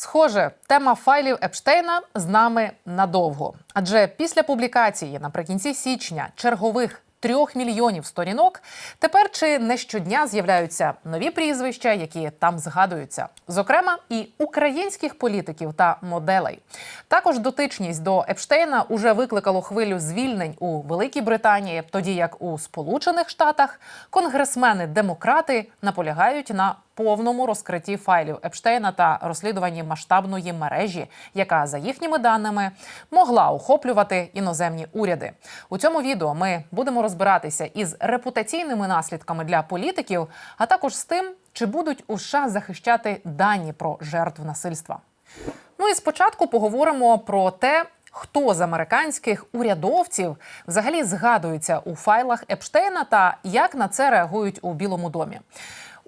Схоже, тема файлів Епштейна з нами надовго. Адже після публікації наприкінці січня чергових трьох мільйонів сторінок тепер чи не щодня з'являються нові прізвища, які там згадуються, зокрема і українських політиків та моделей. Також дотичність до Епштейна уже викликало хвилю звільнень у Великій Британії, тоді як у Сполучених Штатах конгресмени-демократи наполягають на повному розкритті файлів Епштейна та розслідуванні масштабної мережі, яка за їхніми даними могла охоплювати іноземні уряди. У цьому відео ми будемо розбиратися із репутаційними наслідками для політиків, а також з тим, чи будуть у США захищати дані про жертв насильства. Ну і спочатку поговоримо про те. Хто з американських урядовців взагалі згадується у файлах Епштейна та як на це реагують у Білому домі?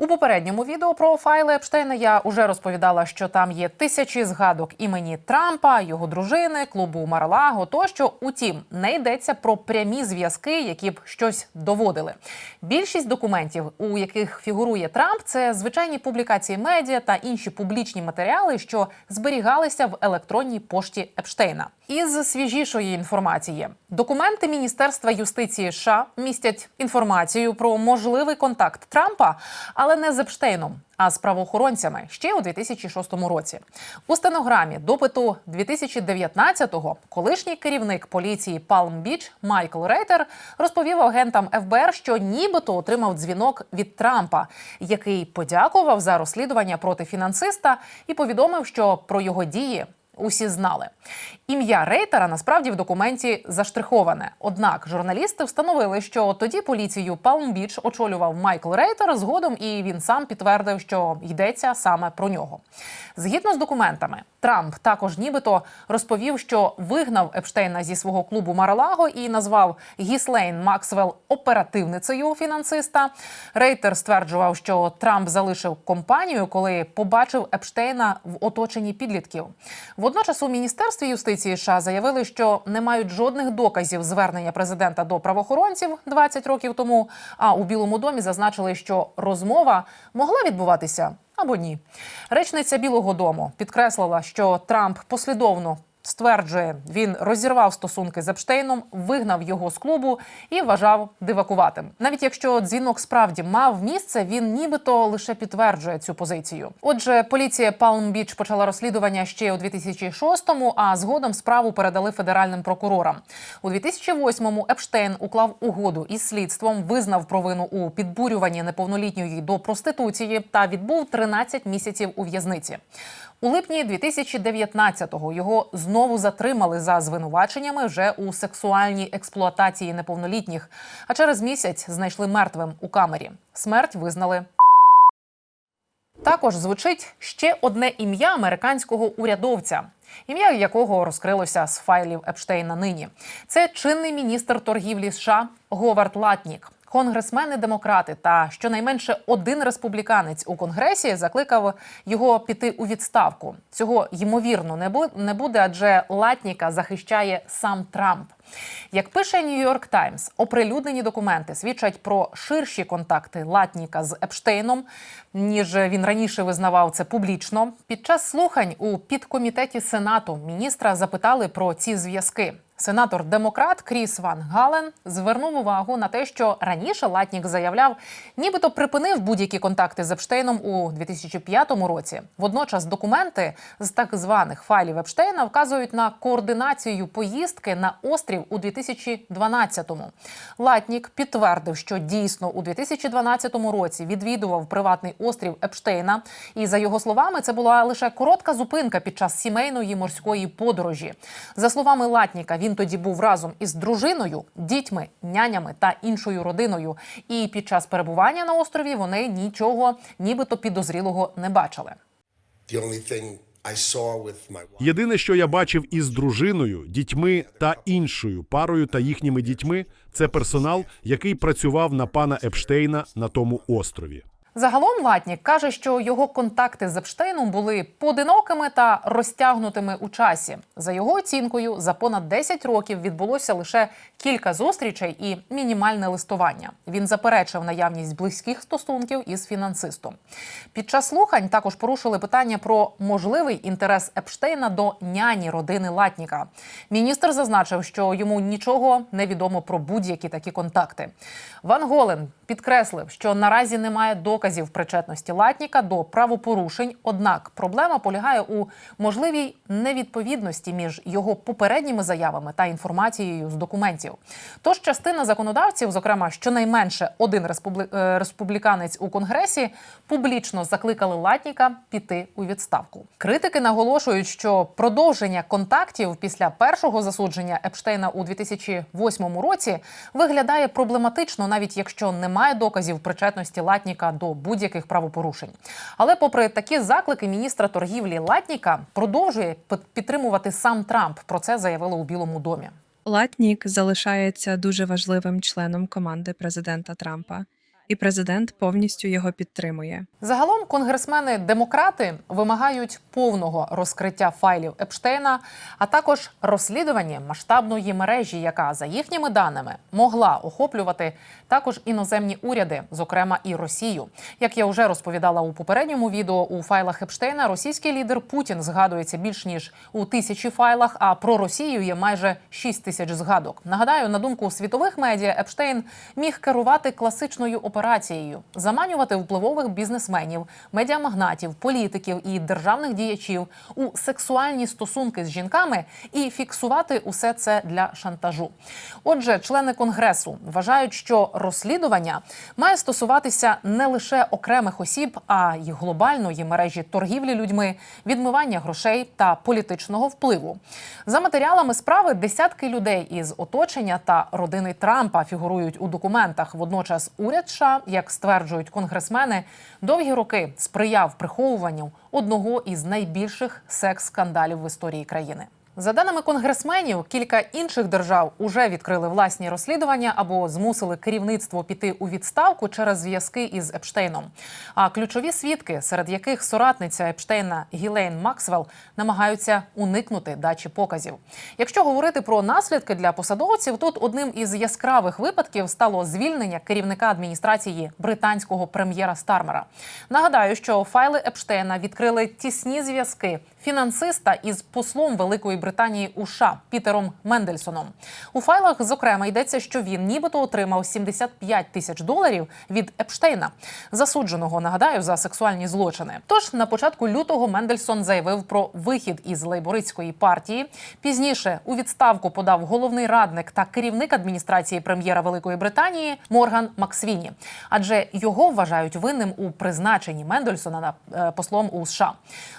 У попередньому відео про файли Епштейна я вже розповідала, що там є тисячі згадок імені Трампа, його дружини, клубу Марлаго. Тощо, утім, не йдеться про прямі зв'язки, які б щось доводили. Більшість документів, у яких фігурує Трамп, це звичайні публікації медіа та інші публічні матеріали, що зберігалися в електронній пошті Епштейна. Із свіжішої інформації документи Міністерства юстиції США містять інформацію про можливий контакт Трампа, але не з Епштейном, а з правоохоронцями ще у 2006 році. У стенограмі допиту 2019-го колишній керівник поліції Палм Біч Майкл Рейтер розповів агентам ФБР, що нібито отримав дзвінок від Трампа, який подякував за розслідування проти фінансиста і повідомив, що про його дії усі знали. Ім'я рейтера насправді в документі заштриховане. Однак журналісти встановили, що тоді поліцію Палм-Біч очолював Майкл Рейтер. Згодом і він сам підтвердив, що йдеться саме про нього. Згідно з документами, Трамп також нібито розповів, що вигнав Епштейна зі свого клубу Маралаго і назвав Гіслейн Максвелл оперативницею фінансиста. Рейтер стверджував, що Трамп залишив компанію, коли побачив Епштейна в оточенні підлітків. Водночас у міністерстві юстиції США заявили, що не мають жодних доказів звернення президента до правоохоронців 20 років тому. А у Білому домі зазначили, що розмова могла відбуватися або ні. Речниця Білого Дому підкреслила, що Трамп послідовно. Стверджує, він розірвав стосунки з Епштейном, вигнав його з клубу і вважав дивакуватим. Навіть якщо дзвінок справді мав місце, він нібито лише підтверджує цю позицію. Отже, поліція Палм-Біч почала розслідування ще у 2006-му, а згодом справу передали федеральним прокурорам. У 2008-му Епштейн уклав угоду із слідством, визнав провину у підбурюванні неповнолітньої до проституції та відбув 13 місяців у в'язниці. У липні 2019-го його знову затримали за звинуваченнями вже у сексуальній експлуатації неповнолітніх. А через місяць знайшли мертвим у камері. Смерть визнали. Також звучить ще одне ім'я американського урядовця. Ім'я якого розкрилося з файлів Епштейна нині. Це чинний міністр торгівлі США Говард Латнік. Конгресмени-демократи та щонайменше один республіканець у конгресі закликав його піти у відставку. Цього ймовірно не бу- не буде, адже Латніка захищає сам Трамп. Як пише Нью-Йорк Таймс, оприлюднені документи свідчать про ширші контакти Латніка з Епштейном, ніж він раніше визнавав це публічно. Під час слухань у підкомітеті Сенату міністра запитали про ці зв'язки. Сенатор демократ Кріс Ван Гален звернув увагу на те, що раніше Латнік заявляв, нібито припинив будь-які контакти з Епштейном у 2005 році. Водночас документи з так званих файлів Епштейна вказують на координацію поїздки на острів у 2012-му. Латнік підтвердив, що дійсно у 2012 році відвідував приватний острів Епштейна. І за його словами, це була лише коротка зупинка під час сімейної морської подорожі. За словами Латніка, він тоді був разом із дружиною, дітьми, нянями та іншою родиною. І під час перебування на острові вони нічого, нібито підозрілого, не бачили. Єдине, що я бачив із дружиною, дітьми та іншою парою та їхніми дітьми, це персонал, який працював на пана Епштейна на тому острові. Загалом Латнік каже, що його контакти з Епштейном були поодинокими та розтягнутими у часі. За його оцінкою, за понад 10 років відбулося лише кілька зустрічей і мінімальне листування. Він заперечив наявність близьких стосунків із фінансистом. Під час слухань також порушили питання про можливий інтерес Епштейна до няні родини Латніка. Міністр зазначив, що йому нічого не відомо про будь-які такі контакти. Ван Голен підкреслив, що наразі немає доказів причетності Латніка до правопорушень. Однак проблема полягає у можливій невідповідності між його попередніми заявами та інформацією з документів. Тож частина законодавців, зокрема щонайменше один е, республіканець у конгресі, публічно закликали Латніка піти у відставку. Критики наголошують, що продовження контактів після першого засудження Епштейна у 2008 році виглядає проблематично, навіть якщо немає доказів причетності Латніка до будь-яких правопорушень. Але, попри такі заклики, міністра торгівлі Латніка продовжує підтримувати сам Трамп. Про це заявило у Білому домі. Латнік залишається дуже важливим членом команди президента Трампа, і президент повністю його підтримує. Загалом конгресмени-демократи вимагають повного розкриття файлів Епштейна, а також розслідування масштабної мережі, яка за їхніми даними могла охоплювати також іноземні уряди, зокрема і Росію. Як я вже розповідала у попередньому відео, у файлах Епштейна російський лідер Путін згадується більш ніж у тисячі файлах. А про Росію є майже 6 тисяч згадок. Нагадаю, на думку світових медіа, Епштейн міг керувати класичною операцією, заманювати впливових бізнесменів, медіамагнатів, політиків і державних діячів у сексуальні стосунки з жінками і фіксувати усе це для шантажу. Отже, члени конгресу вважають, що розслідування має стосуватися не лише окремих осіб, а й глобальної мережі торгівлі людьми, відмивання грошей та політичного впливу. За матеріалами справи десятки людей із оточення та родини Трампа фігурують у документах. Водночас уряд США, як стверджують конгресмени, довгі роки сприяв приховуванню одного із найбільших секс-скандалів в історії країни. За даними конгресменів, кілька інших держав уже відкрили власні розслідування або змусили керівництво піти у відставку через зв'язки із Епштейном. А ключові свідки, серед яких соратниця Епштейна Гілейн Максвелл, намагаються уникнути дачі показів. Якщо говорити про наслідки для посадовців, тут одним із яскравих випадків стало звільнення керівника адміністрації британського прем'єра Стармера. Нагадаю, що файли Епштейна відкрили тісні зв'язки фінансиста із послом Великої Британії у США Пітером Мендельсоном. У файлах, зокрема, йдеться, що він нібито отримав 75 тисяч доларів від Епштейна, засудженого, нагадаю, за сексуальні злочини. Тож на початку лютого Мендельсон заявив про вихід із лейбористської партії. Пізніше у відставку подав головний радник та керівник адміністрації прем'єра Великої Британії Морган Максвіні, адже його вважають винним у призначенні Мендельсона на е, послом у США.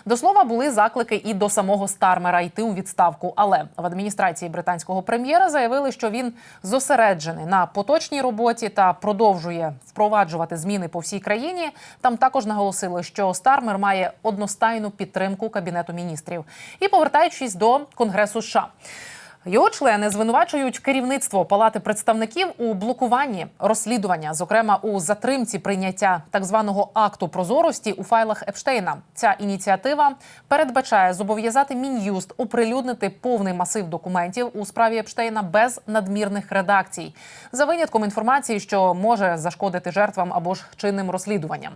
До слова, були заклики і до самого Стармера йти у відставку. Але в адміністрації британського прем'єра заявили, що він зосереджений на поточній роботі та продовжує впроваджувати зміни по всій країні. Там також наголосили, що Стармер має одностайну підтримку кабінету міністрів. І повертаючись до Конгресу США. Його члени звинувачують керівництво Палати представників у блокуванні розслідування, зокрема у затримці прийняття так званого акту прозорості у файлах Епштейна. Ця ініціатива передбачає зобов'язати мін'юст оприлюднити повний масив документів у справі Епштейна без надмірних редакцій, за винятком інформації, що може зашкодити жертвам або ж чинним розслідуванням.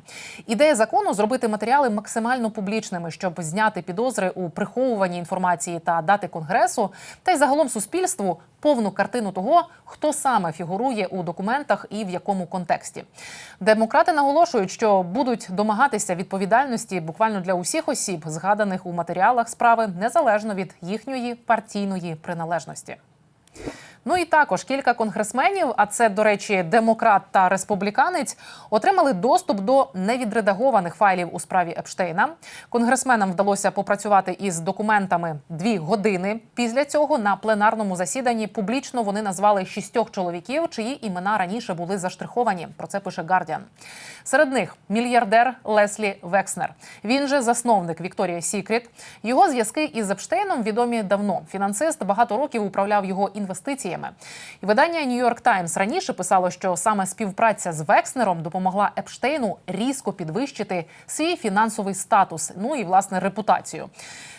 Ідея закону зробити матеріали максимально публічними, щоб зняти підозри у приховуванні інформації та дати конгресу, та й загалом суспільству повну картину того, хто саме фігурує у документах і в якому контексті. Демократи наголошують, що будуть домагатися відповідальності буквально для усіх осіб, згаданих у матеріалах справи, незалежно від їхньої партійної приналежності. Ну і також кілька конгресменів, а це, до речі, демократ та республіканець, отримали доступ до невідредагованих файлів у справі Епштейна. Конгресменам вдалося попрацювати із документами дві години. Після цього на пленарному засіданні публічно вони назвали шістьох чоловіків, чиї імена раніше були заштриховані. Про це пише Гардіан. Серед них мільярдер Леслі Векснер. Він же засновник Вікторія Сікріт. Його зв'язки із Епштейном відомі давно. Фінансист багато років управляв його інвестиціями. Трофеями. І видання York Times раніше писало, що саме співпраця з Векснером допомогла Епштейну різко підвищити свій фінансовий статус, ну і власне репутацію.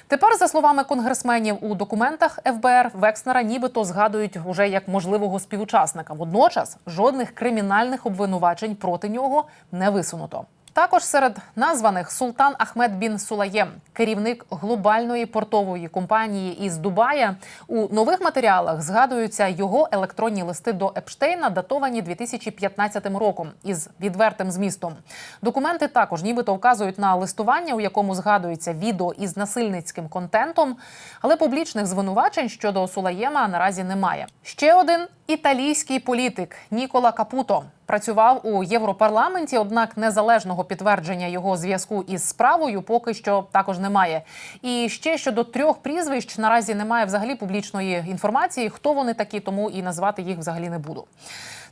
Тепер, за словами конгресменів, у документах ФБР Векснера нібито згадують уже як можливого співучасника. Водночас жодних кримінальних обвинувачень проти нього не висунуто. Також серед названих Султан Ахмед Бін Сулаєм, керівник глобальної портової компанії із Дубая. У нових матеріалах згадуються його електронні листи до Епштейна, датовані 2015 роком, із відвертим змістом. Документи також нібито вказують на листування, у якому згадується відео із насильницьким контентом, але публічних звинувачень щодо Сулаєма наразі немає. Ще один італійський політик Нікола Капуто працював у Європарламенті, однак незалежного підтвердження його зв'язку із справою поки що також немає. І ще щодо трьох прізвищ наразі немає взагалі публічної інформації, хто вони такі, тому і назвати їх взагалі не буду.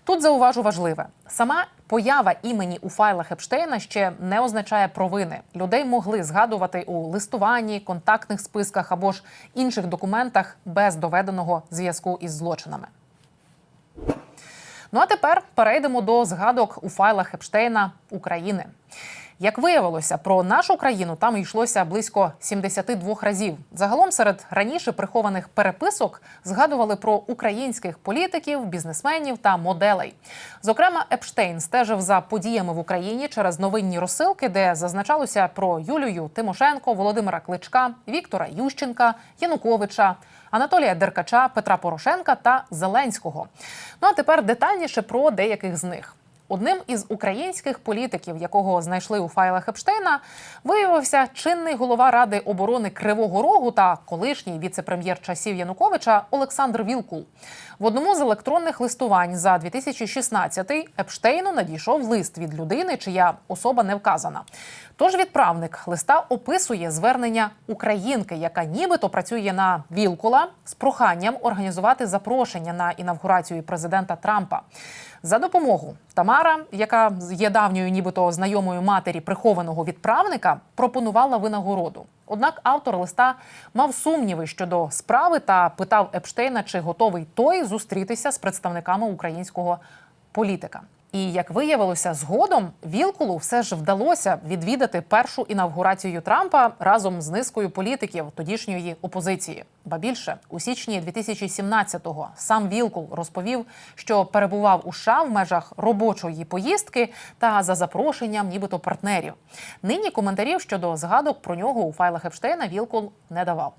Тут зауважу важливе: сама поява імені у файлах Епштейна ще не означає провини. Людей могли згадувати у листуванні, контактних списках або ж інших документах без доведеного зв'язку із злочинами. Ну а тепер перейдемо до згадок у файлах Епштейна України. Як виявилося, про нашу країну там йшлося близько 72 разів. Загалом серед раніше прихованих переписок згадували про українських політиків, бізнесменів та моделей. Зокрема, Епштейн стежив за подіями в Україні через новинні розсилки, де зазначалося про Юлію Тимошенко, Володимира Кличка, Віктора Ющенка, Януковича. Анатолія Деркача, Петра Порошенка та Зеленського. Ну а тепер детальніше про деяких з них. Одним із українських політиків, якого знайшли у файлах Епштейна, виявився чинний голова ради оборони Кривого Рогу та колишній віце-прем'єр часів Януковича Олександр Вілкул. В одному з електронних листувань за 2016-й Епштейну надійшов лист від людини, чия особа не вказана. Тож відправник листа описує звернення українки, яка нібито працює на Вілкула з проханням організувати запрошення на інавгурацію президента Трампа. За допомогу Тамара, яка є давньою, нібито знайомою матері прихованого відправника, пропонувала винагороду. Однак автор листа мав сумніви щодо справи та питав Епштейна, чи готовий той зустрітися з представниками українського політика. І як виявилося, згодом Вілкулу все ж вдалося відвідати першу інавгурацію Трампа разом з низкою політиків тодішньої опозиції. Ба більше у січні 2017-го сам Вілкул розповів, що перебував у США в межах робочої поїздки та за запрошенням, нібито партнерів. Нині коментарів щодо згадок про нього у файлах Епштейна Вілкул не давав.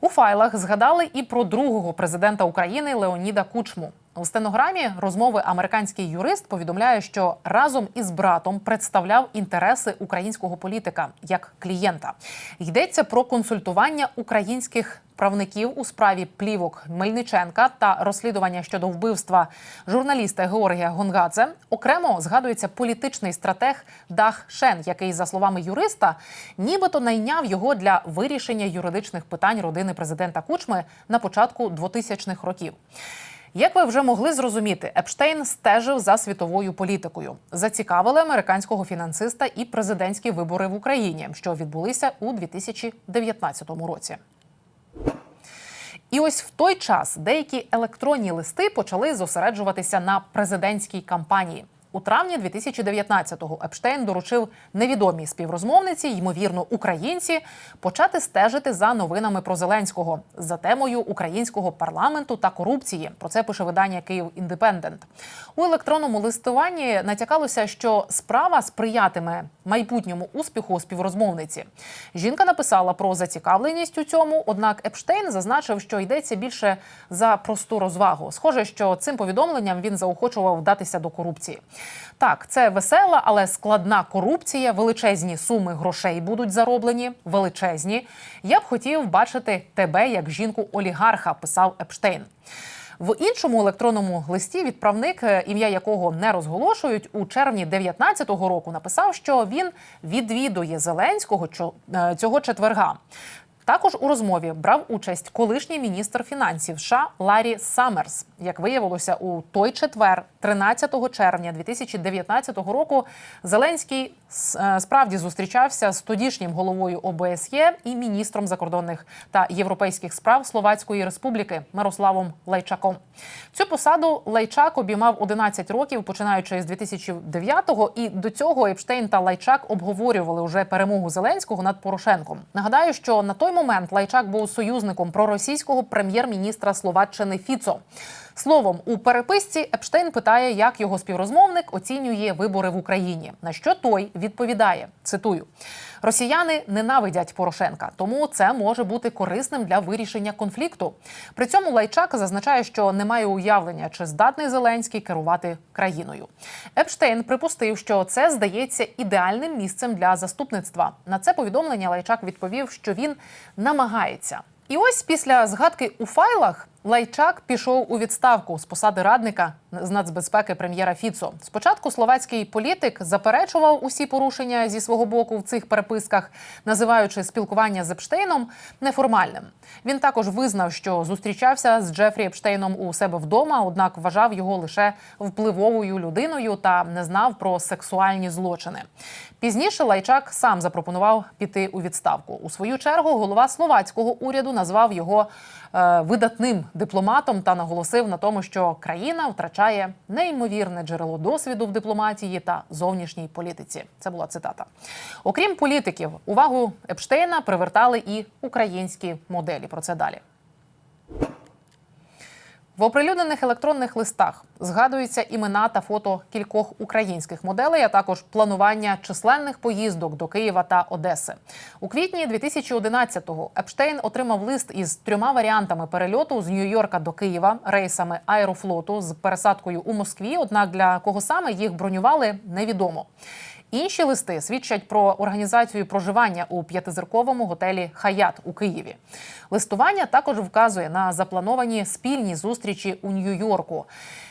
У файлах згадали і про другого президента України Леоніда Кучму. У стенограмі розмови американський юрист повідомляє, що разом із братом представляв інтереси українського політика як клієнта. Йдеться про консультування українських правників у справі плівок Мельниченка та розслідування щодо вбивства журналіста Георгія Гонгадзе. Окремо згадується політичний стратег Дах Шен, який, за словами юриста, нібито найняв його для вирішення юридичних питань родини президента Кучми на початку 2000-х років. Як ви вже могли зрозуміти, Епштейн стежив за світовою політикою. Зацікавили американського фінансиста і президентські вибори в Україні, що відбулися у 2019 році. І ось в той час деякі електронні листи почали зосереджуватися на президентській кампанії. У травні 2019-го Епштейн доручив невідомій співрозмовниці, ймовірно, українці, почати стежити за новинами про Зеленського за темою українського парламенту та корупції. Про це пише видання Київ Індепендент. У електронному листуванні натякалося, що справа сприятиме майбутньому успіху співрозмовниці. Жінка написала про зацікавленість у цьому, однак Епштейн зазначив, що йдеться більше за просту розвагу. Схоже, що цим повідомленням він заохочував вдатися до корупції. Так, це весела, але складна корупція. Величезні суми грошей будуть зароблені. Величезні. Я б хотів бачити тебе як жінку олігарха, писав Епштейн. В іншому електронному листі відправник, е, ім'я якого не розголошують, у червні 19-го року написав, що він відвідує Зеленського е, цього четверга. Також у розмові брав участь колишній міністр фінансів США Ларі Саммерс. Як виявилося, у той четвер, 13 червня 2019 року, Зеленський е, справді зустрічався з тодішнім головою ОБСЄ і міністром закордонних та європейських справ Словацької Республіки Мирославом Лайчаком. Цю посаду Лайчак обіймав 11 років, починаючи з 2009-го, і до цього Епштейн та Лайчак обговорювали уже перемогу Зеленського над Порошенком. Нагадаю, що на той момент Лайчак був союзником проросійського прем'єр-міністра Словаччини Фіцо. Словом, у переписці Епштейн питає, як його співрозмовник оцінює вибори в Україні. На що той відповідає: цитую: Росіяни ненавидять Порошенка, тому це може бути корисним для вирішення конфлікту. При цьому Лайчак зазначає, що не має уявлення, чи здатний Зеленський керувати країною. Епштейн припустив, що це здається ідеальним місцем для заступництва. На це повідомлення Лайчак відповів, що він намагається. І ось після згадки у файлах Лайчак пішов у відставку з посади радника з нацбезпеки прем'єра Фіцо. Спочатку словацький політик заперечував усі порушення зі свого боку в цих переписках, називаючи спілкування з Епштейном неформальним. Він також визнав, що зустрічався з Джефрі Епштейном у себе вдома, однак вважав його лише впливовою людиною та не знав про сексуальні злочини. Пізніше Лайчак сам запропонував піти у відставку. У свою чергу голова словацького уряду назвав його е, видатним дипломатом та наголосив на тому, що країна втрачає неймовірне джерело досвіду в дипломатії та зовнішній політиці. Це була цитата. Окрім політиків, увагу Епштейна привертали і українські моделі. Про це далі. В оприлюднених електронних листах згадуються імена та фото кількох українських моделей, а також планування численних поїздок до Києва та Одеси. У квітні 2011-го Епштейн отримав лист із трьома варіантами перельоту з Нью-Йорка до Києва рейсами аерофлоту з пересадкою у Москві. Однак для кого саме їх бронювали, невідомо. Інші листи свідчать про організацію проживання у п'ятизірковому готелі Хаят у Києві. Листування також вказує на заплановані спільні зустрічі у Нью-Йорку.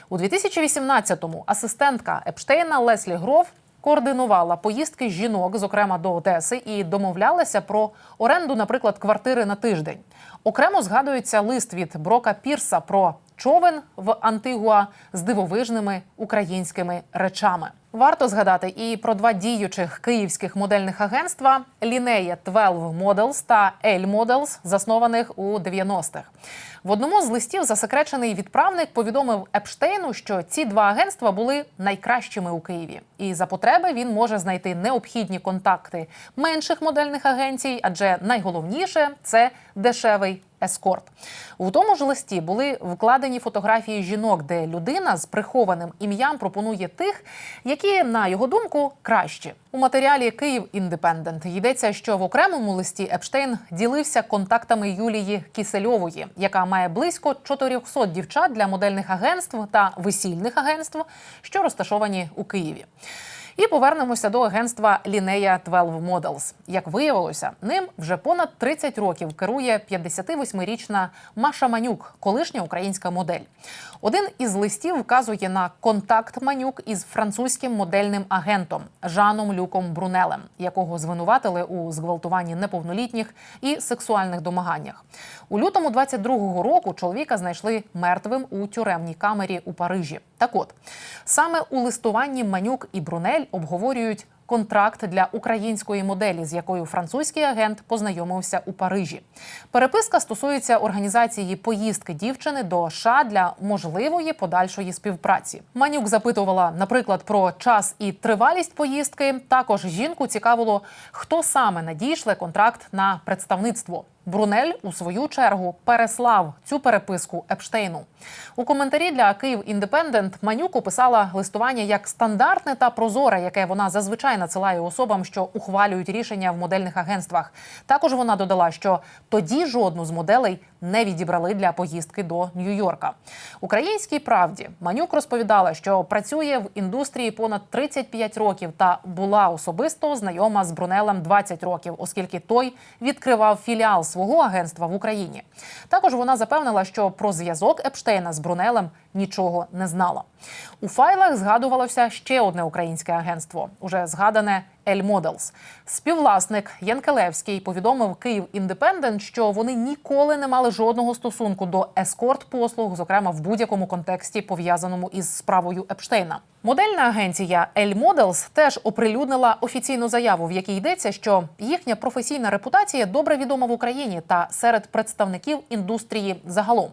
У 2018-му асистентка Епштейна Леслі Гров координувала поїздки жінок, зокрема до Одеси, і домовлялася про оренду, наприклад, квартири на тиждень. Окремо згадується лист від Брока Пірса про човен в Антигуа з дивовижними українськими речами. Варто згадати і про два діючих київських модельних агентства Лінея 12 Models та L Models, заснованих у 90-х. В одному з листів засекречений відправник повідомив Епштейну, що ці два агентства були найкращими у Києві, і за потреби він може знайти необхідні контакти менших модельних агенцій, адже найголовніше це дешевий ескорт. У тому ж листі були вкладені фотографії жінок, де людина з прихованим ім'ям пропонує тих, які, на його думку, кращі. У матеріалі Київ Індепендент йдеться, що в окремому листі Епштейн ділився контактами Юлії Кісельової, яка має близько 400 дівчат для модельних агентств та весільних агентств, що розташовані у Києві. І повернемося до агентства Лінея 12 Models. Як виявилося, ним вже понад 30 років керує 58-річна Маша Манюк, колишня українська модель. Один із листів вказує на контакт Манюк із французьким модельним агентом Жаном Люком Брунелем, якого звинуватили у зґвалтуванні неповнолітніх і сексуальних домаганнях. У лютому 22-го року чоловіка знайшли мертвим у тюремній камері у Парижі. Так от саме у листуванні Манюк і Брунель обговорюють контракт для української моделі, з якою французький агент познайомився у Парижі. Переписка стосується організації поїздки дівчини до США для можливої подальшої співпраці. Манюк запитувала, наприклад, про час і тривалість поїздки. Також жінку цікавило, хто саме надійшле контракт на представництво. Брунель у свою чергу переслав цю переписку Епштейну. У коментарі для Київ Індепендент Манюк описала листування як стандартне та прозоре, яке вона зазвичай надсилає особам, що ухвалюють рішення в модельних агентствах. Також вона додала, що тоді жодну з моделей не відібрали для поїздки до Нью-Йорка. Українській правді Манюк розповідала, що працює в індустрії понад 35 років та була особисто знайома з Брунелем 20 років, оскільки той відкривав філіал свого агентства в Україні. Також вона запевнила, що про зв'язок Епштейна з Брунелем нічого не знала. У файлах згадувалося ще одне українське агентство, уже згадане Ель Моделс. Співвласник Янкелевський повідомив Київ Індепендент, що вони ніколи не мали жодного стосунку до ескорт-послуг, зокрема в будь-якому контексті пов'язаному із справою Епштейна. Модельна агенція Ель Models теж оприлюднила офіційну заяву, в якій йдеться, що їхня професійна репутація добре відома в Україні та серед представників індустрії загалом.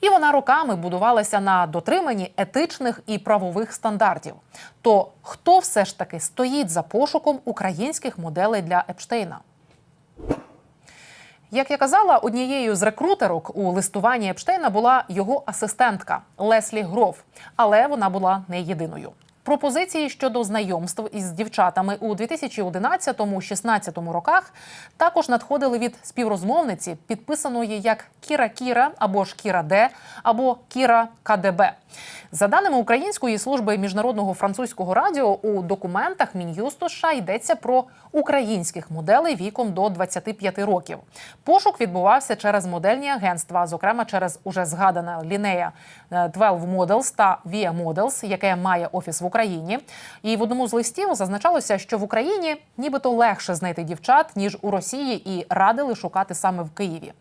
І вона роками будувалася на дотриманні етичних і правових стандартів. То хто все ж таки стоїть за пошуком українських моделей для Епштейна? Як я казала, однією з рекрутерок у листуванні Епштейна була його асистентка Леслі Гров, але вона була не єдиною. Пропозиції щодо знайомств із дівчатами у 2011-16 роках також надходили від співрозмовниці, підписаної як Кіра Кіра або ж Кіра Д, або Кіра КДБ. За даними Української служби міжнародного французького радіо, у документах Мін'юсту США йдеться про українських моделей віком до 25 років. Пошук відбувався через модельні агентства, зокрема через уже згадане лінея е, 12 Models та Via Models, яке має офіс в Україні. І в одному з листів зазначалося, що в Україні нібито легше знайти дівчат ніж у Росії, і радили шукати саме в Києві.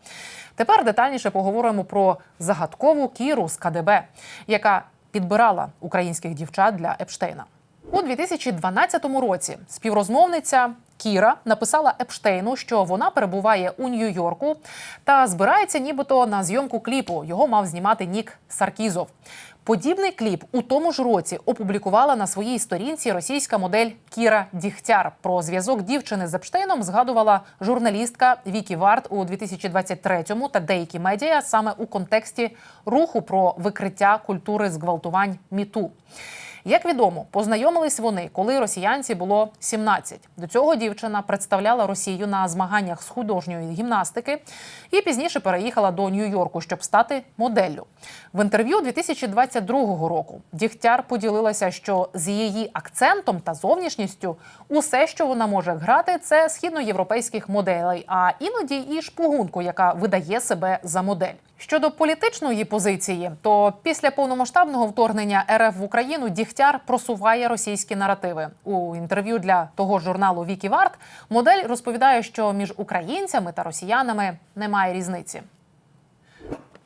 Тепер детальніше поговоримо про загадкову Кіру з КДБ, яка підбирала українських дівчат для Епштейна. У 2012 році співрозмовниця Кіра написала Епштейну, що вона перебуває у Нью-Йорку та збирається нібито на зйомку кліпу. Його мав знімати Нік Саркізов. Подібний кліп у тому ж році опублікувала на своїй сторінці російська модель Кіра Діхтяр. Про зв'язок дівчини з Епштейном згадувала журналістка Вікі Варт у 2023-му та деякі медіа саме у контексті руху про викриття культури зґвалтувань Міту. Як відомо, познайомились вони, коли росіянці було 17. До цього дівчина представляла Росію на змаганнях з художньої гімнастики і пізніше переїхала до Нью-Йорку, щоб стати моделлю. В інтерв'ю 2022 року Дігтяр поділилася, що з її акцентом та зовнішністю усе, що вона може грати, це східноєвропейських моделей, а іноді і шпугунку, яка видає себе за модель. Щодо політичної позиції, то після повномасштабного вторгнення РФ в Україну Дігтяр просуває російські наративи. У інтерв'ю для того ж журналу Вікі Варт модель розповідає, що між українцями та росіянами немає різниці.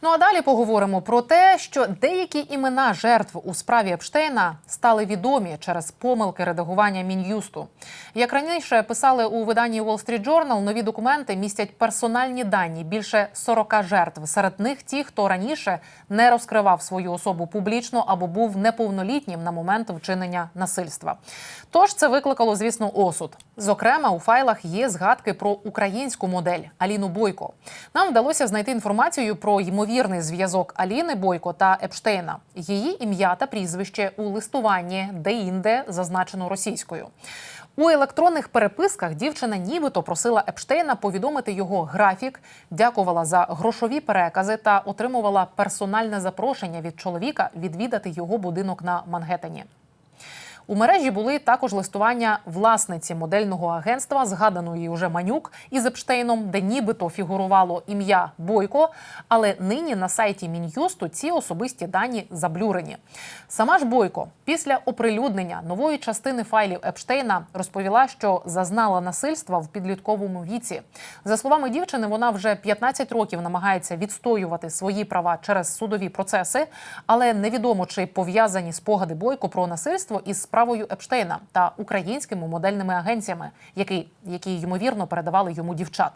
Ну а далі поговоримо про те, що деякі імена жертв у справі Епштейна стали відомі через помилки редагування мін'юсту. Як раніше писали у виданні Wall Street Journal, нові документи містять персональні дані більше 40 жертв. Серед них ті, хто раніше не розкривав свою особу публічно або був неповнолітнім на момент вчинення насильства. Тож це викликало, звісно, осуд. Зокрема, у файлах є згадки про українську модель Аліну Бойко. Нам вдалося знайти інформацію про ймовірний зв'язок Аліни Бойко та Епштейна. Її ім'я та прізвище у листуванні де-інде зазначено російською. У електронних переписках дівчина нібито просила Епштейна повідомити його графік, дякувала за грошові перекази та отримувала персональне запрошення від чоловіка відвідати його будинок на Мангеттені. У мережі були також листування власниці модельного агентства, згаданої уже Манюк із Епштейном, де нібито фігурувало ім'я Бойко. Але нині на сайті Мін'юсту ці особисті дані заблюрені. Сама ж Бойко після оприлюднення нової частини файлів Епштейна розповіла, що зазнала насильства в підлітковому віці. За словами дівчини, вона вже 15 років намагається відстоювати свої права через судові процеси, але невідомо чи пов'язані спогади Бойко про насильство із справою Епштейна та українськими модельними агенціями, які, які ймовірно передавали йому дівчат.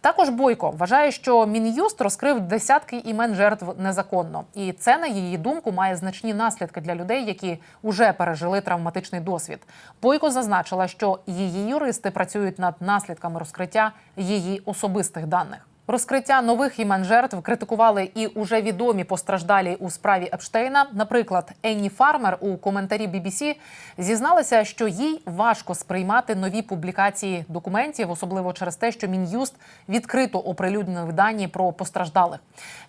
Також Бойко вважає, що мін'юст розкрив десятки імен жертв незаконно, і це на її думку має значні наслідки для людей, які вже пережили травматичний досвід. Бойко зазначила, що її юристи працюють над наслідками розкриття її особистих даних. Розкриття нових імен жертв критикували і уже відомі постраждалі у справі Епштейна. Наприклад, Енні Фармер у коментарі BBC зізналася, що їй важко сприймати нові публікації документів, особливо через те, що мін'юст відкрито оприлюднив дані про постраждалих.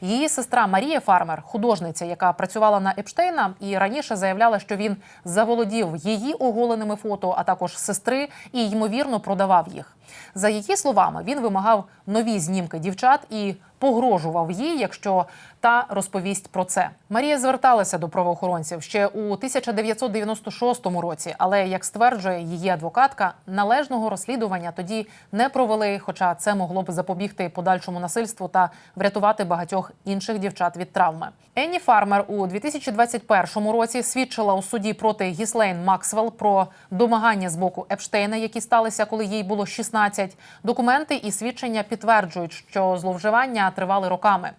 Її сестра Марія Фармер, художниця, яка працювала на Епштейна, і раніше заявляла, що він заволодів її оголеними фото, а також сестри, і ймовірно продавав їх. За її словами, він вимагав нові знімки дівчат і погрожував їй, якщо та розповість про це. Марія зверталася до правоохоронців ще у 1996 році, але як стверджує її адвокатка, належного розслідування тоді не провели, хоча це могло б запобігти подальшому насильству та врятувати багатьох інших дівчат від травми. Енні Фармер у 2021 році свідчила у суді проти Гіслейн Максвелл про домагання з боку Епштейна, які сталися, коли їй було 16. Документи і свідчення підтверджують, що зловживання тривали роками.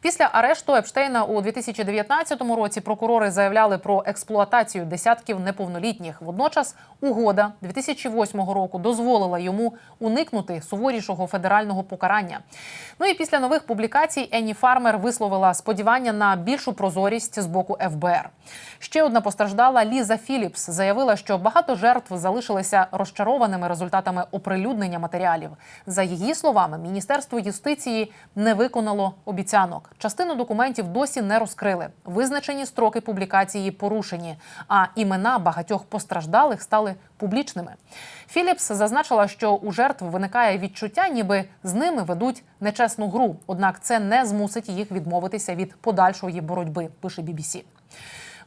Після арешту Епштейна у 2019 році прокурори заявляли про експлуатацію десятків неповнолітніх. Водночас угода 2008 року дозволила йому уникнути суворішого федерального покарання. Ну і після нових публікацій Енні Фармер висловила сподівання на більшу прозорість з боку ФБР. Ще одна постраждала Ліза Філіпс заявила, що багато жертв залишилися розчарованими результатами оприлюднення матеріалів. За її словами, міністерство юстиції не виконало обіцянок. Частину документів досі не розкрили. Визначені строки публікації порушені, а імена багатьох постраждалих стали публічними. Філіпс зазначила, що у жертв виникає відчуття, ніби з ними ведуть нечесну гру. Однак це не змусить їх відмовитися від подальшої боротьби. Пише BBC.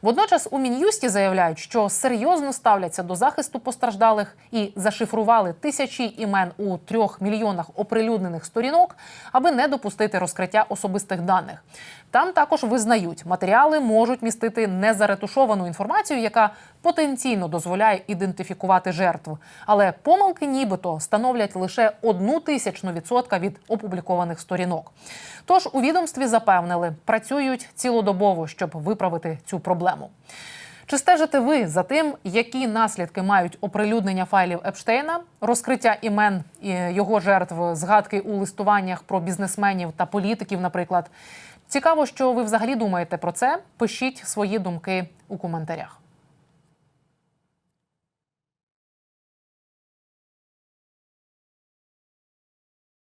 Водночас у мін'юсті заявляють, що серйозно ставляться до захисту постраждалих і зашифрували тисячі імен у трьох мільйонах оприлюднених сторінок, аби не допустити розкриття особистих даних. Там також визнають, матеріали можуть містити незаретушовану інформацію, яка потенційно дозволяє ідентифікувати жертв. Але помилки нібито становлять лише одну тисячну відсотка від опублікованих сторінок. Тож у відомстві запевнили, працюють цілодобово, щоб виправити цю проблему. Чи стежите ви за тим, які наслідки мають оприлюднення файлів Епштейна, розкриття імен і його жертв, згадки у листуваннях про бізнесменів та політиків, наприклад? Цікаво, що ви взагалі думаєте про це. Пишіть свої думки у коментарях.